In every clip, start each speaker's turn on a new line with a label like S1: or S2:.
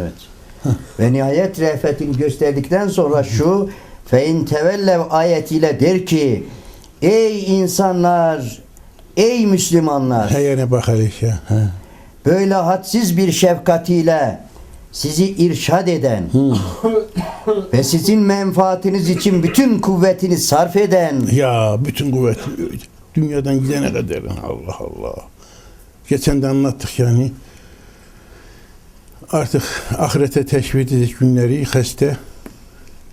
S1: Evet. Ve nihayet re'fetini gösterdikten sonra şu fe in tevellev ayetiyle der ki ey insanlar ey Müslümanlar
S2: Heyene bak hele şey. Ha.
S1: böyle hadsiz bir şefkatiyle sizi irşad eden ve sizin menfaatiniz için bütün kuvvetini sarf eden
S2: Ya bütün kuvvet dünyadan gidene kadar Allah Allah. Geçen de anlattık yani. Artık ahirete teşvik edecek günleri hasta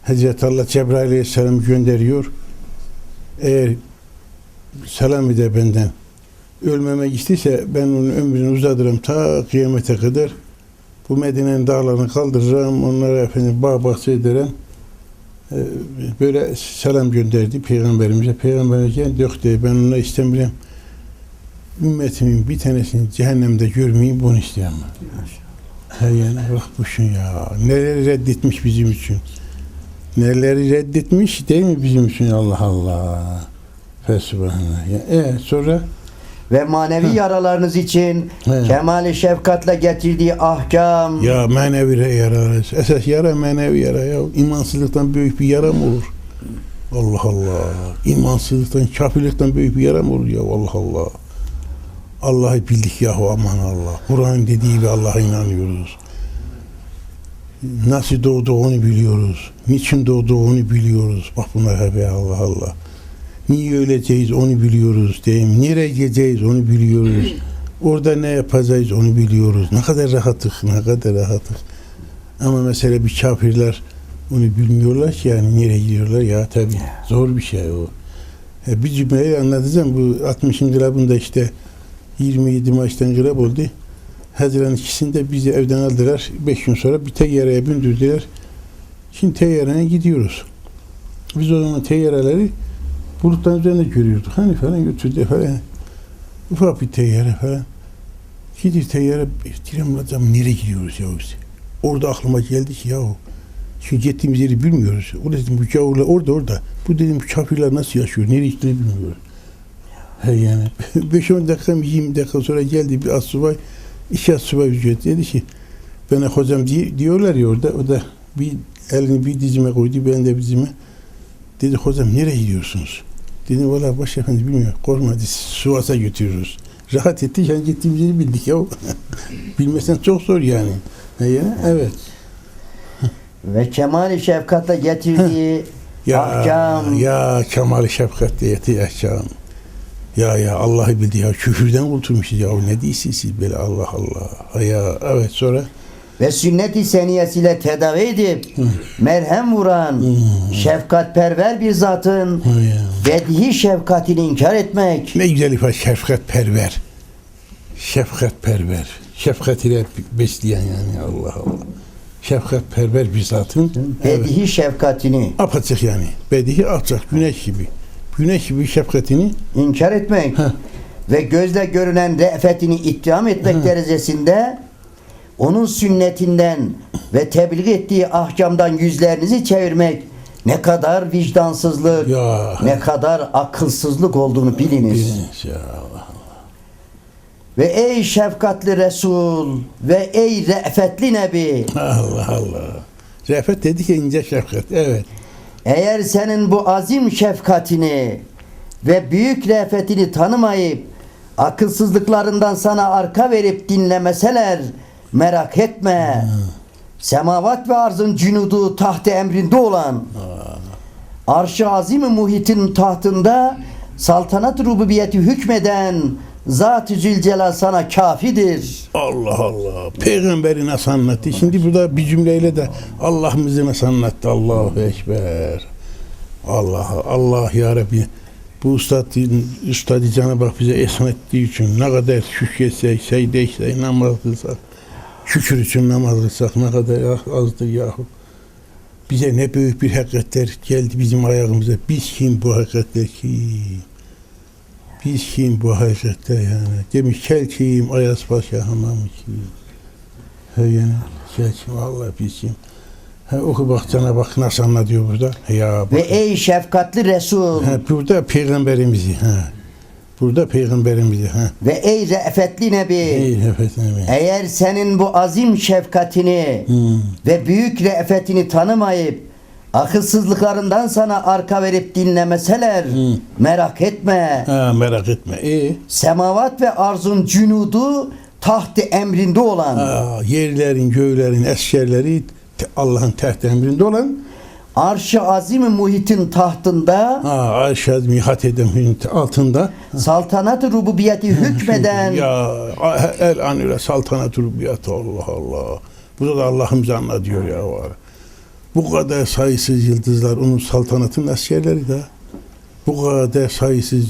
S2: Hazreti Allah Cebrail Aleyhisselam gönderiyor. Eğer selam eder benden ölmemek istese ben onun ömrünü uzatırım ta kıyamete kadar. Bu Medine'nin dağlarını kaldırırım. Onlara efendim bağ bahçe ederim. Ee, böyle selam gönderdi peygamberimize. Peygamberimiz yani diye ben ona istemiyorum. Ümmetimin bir tanesini cehennemde görmeyeyim bunu isteyemem. He yani bak bu şun ya. Neleri reddetmiş bizim için. Neleri reddetmiş değil mi bizim için Allah Allah. Fesubhanallah. E, sonra
S1: ve manevi yaralarınız için
S2: He.
S1: kemali şefkatle getirdiği ahkam
S2: ya manevi yara. Esas yara manevi yara ya. İmansızlıktan büyük bir yara mı olur? Allah Allah. İmansızlıktan, kafirlikten büyük bir yara mı olur ya? Allah Allah. Allah'ı bildik yahu aman Allah. Kur'an dediği gibi Allah'a inanıyoruz. Nasıl doğduğunu biliyoruz. Niçin doğduğunu biliyoruz. Bak bunlar hep Allah Allah. Niye öleceğiz onu biliyoruz mi? Nereye gideceğiz onu biliyoruz. Orada ne yapacağız onu biliyoruz. Ne kadar rahatlık, ne kadar rahatlık. Ama mesela bir kafirler onu bilmiyorlar ki yani nereye gidiyorlar ya tabii zor bir şey o. E, bir cümleyi anlatacağım. Bu 60. grabında işte 27 maçtan grab oldu. Haziran ikisinde bizi evden aldılar. 5 gün sonra bir teyyareye bindirdiler. Şimdi teyyareye gidiyoruz. Biz o zaman teyyareleri bulutların üzerinde görüyorduk. Hani falan götürdü falan. Ufak bir teyyare falan. Gidiyor teyyare. Diyorum adam nereye gidiyoruz ya biz? Orada aklıma geldi ki yahu şu gittiğimiz yeri bilmiyoruz. O dedim bu gavurlar orada orada. Bu dedim bu kafirler nasıl yaşıyor? Nereye gittiğini bilmiyoruz. Yani 5-10 dakika 20 dakika sonra geldi bir asubay iki asubay ücret dedi ki bana hocam di- diyorlar ya orada o da bir elini bir dizime koydu ben de bir dizime dedi hocam nereye gidiyorsunuz? Dedim valla başefendi bilmiyorum korkma hadi Sivas'a götürürüz. Rahat ettik yani gittiğimiz yeri bildik ya. Bilmesen çok zor yani. Yani evet.
S1: ve kemali şefkatle getirdiği
S2: Ya
S1: ahkam
S2: ya Kemal Şefkat diyeti yaşam. Ya ya Allah'ı bildi ya küfürden kurtulmuşuz ya ne değilsiniz siz böyle Allah Allah. Ya evet sonra
S1: ve sünnet-i seniyesiyle tedavi edip merhem vuran şefkatperver bir zatın
S2: ha ya.
S1: bedhi şefkatini inkar etmek
S2: Ne güzel ifade şefkat perver. Şefkat ile besleyen yani Allah Allah. Şefkat perver bir zatın evet,
S1: bedhi şefkatini
S2: apaçık yani. Bedihi açık güneş gibi. Güneş gibi şefkatini
S1: inkar etmek
S2: Heh.
S1: ve gözle görünen re'fetini ittiham etmek derecesinde onun sünnetinden ve tebliğ ettiği ahkamdan yüzlerinizi çevirmek ne kadar vicdansızlık,
S2: ya
S1: ne kadar akılsızlık olduğunu biliniz.
S2: Biliniz ya Allah.
S1: Ve ey şefkatli Resul ve ey re'fetli Nebi
S2: Allah Allah. Refet dedi ki ince şefkat. Evet.
S1: Eğer senin bu azim şefkatini ve büyük re'fetini tanımayıp akılsızlıklarından sana arka verip dinlemeseler merak etme. Semavat ve arzın cünudu tahtı emrinde olan arş-ı azim muhitin tahtında saltanat rububiyeti hükmeden Zat-ı Zülcelal sana kafidir.
S2: Allah Allah. Peygamberi nasıl? Şimdi burada bir cümleyle de Allah'ımızı nasıl anlattı? Allahu Ekber. Allah Allah ya Rabbi. Bu ustad, ustad Cenab-ı Hak bize ehsan ettiği için ne kadar şükretsek, secde etsek, namaz kılsak, şükür için namaz kılsak ne kadar azdır yahu. Bize ne büyük bir hakikatler geldi bizim ayağımıza. Biz kim bu hakikatler kim? Biz kim bu hakikatler yani? Demiş kel kim, Ayas Paşa hamamı kim? He yani kel kim, Allah biz kim? He, oku bak Cenab-ı Hak nasıl anlatıyor burada? He, ya
S1: Ve
S2: bak.
S1: ey şefkatli Resul
S2: He, burada peygamberimizi. He. Burada peygamberimizi ha.
S1: Ve ey re'fetli Nebi
S2: Ey nefesine
S1: eğer senin bu azim şefkatini
S2: Hmm.
S1: ve büyük re'fetini tanımayıp akılsızlıklarından sana arka verip dinlemeseler
S2: Hmm.
S1: merak etme.
S2: Ha, merak etme. E,
S1: Semavat ve arzun cünudu tahtı emrinde olan
S2: aa, yerlerin, göğlerin, eskerleri Allah'ın taht emrinde olan
S1: arş-ı azim muhitin tahtında
S2: ha, aşağı mihat eden altında
S1: saltanat-ı rububiyeti hükmeden
S2: ya el anüre saltanat rubiyat Allah Allah. Burada da Allah'ımız anlatıyor ya var. Bu kadar sayısız yıldızlar onun saltanatın askerleri de. Bu kadar sayısız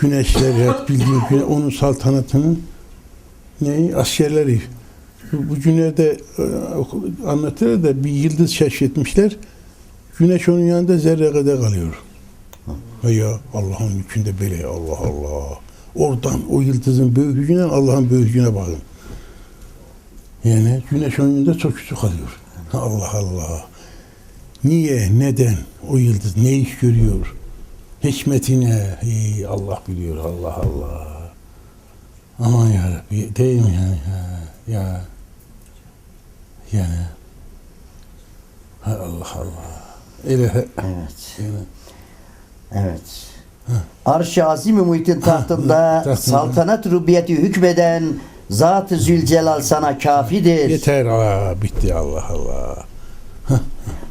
S2: güneşler hep bildiğin güne, onun saltanatının neyi askerleri. Bu, günlerde e, anlatıyor da bir yıldız keşfetmişler. Güneş onun yanında zerre kadar kalıyor. Ha ya Allah'ın yükünde böyle Allah Allah. Oradan o yıldızın büyük gücünden Allah'ın büyük gücüne bakın. Yani güneş onun yanında çok küçük kalıyor. Allah Allah. Niye, neden o yıldız ne iş görüyor? Hikmetine ey Allah biliyor Allah Allah. Aman ya Rabbi değil mi yani? Ha, ya yani ha, Allah Allah. Öyle
S1: evet
S2: yani,
S1: evet arş-ı azim muhitin
S2: tahtında
S1: saltanat rububiyeti hükmeden Zat-ı Zülcelal sana kafidir.
S2: yeter aa, bitti Allah Allah.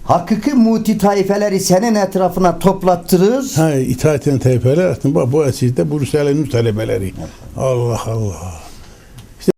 S1: Hakiki muti taifeleri senin etrafına toplattırır.
S2: Ha itaat eden tayfeler aslında bak bu esirde bu Risale-i Nur talebeleri. Allah Allah.